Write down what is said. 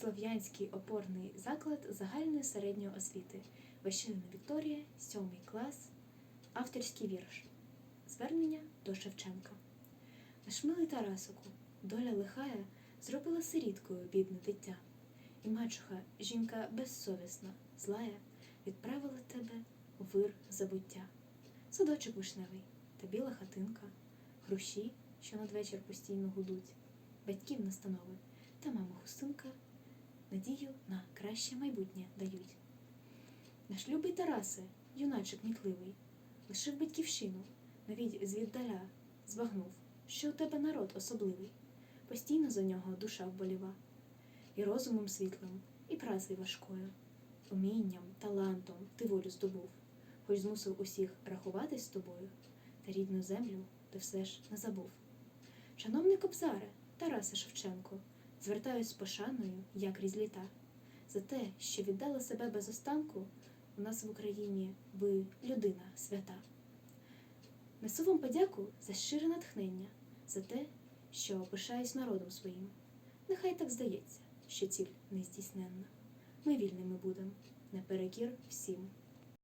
Слов'янський опорний заклад загальної середньої освіти. Ващинина Вікторія, 7 клас, авторський вірш. Звернення до Шевченка. Наш милий Тарасику, доля лихая зробила сиріткою бідне дитя. І мачуха, жінка безсовісна, злая, відправила тебе у вир забуття. Садочок вишневий та біла хатинка, груші, що надвечір постійно гудуть, батьків настанови та мама хустинка надію на краще майбутнє дають. Наш любий Тарасе, юначик мітливий, лишив батьківщину, навіть звіддаля збагнув, що у тебе народ особливий, постійно за нього душа вболіва, і розумом світлим, і працею важкою, умінням, талантом ти волю здобув, хоч змусив усіх рахуватись з тобою, та рідну землю ти все ж не забув. Шановний кобзаре, Тарасе Шевченко, звертаюсь з пошаною, як крізь літа, за те, що віддали себе без останку, у нас в Україні ви людина свята. Несу вам подяку за щире натхнення, за те, що пишаюсь народом своїм. Нехай так здається, що ціль нездійсненна. Ми вільними будем, наперекір всім.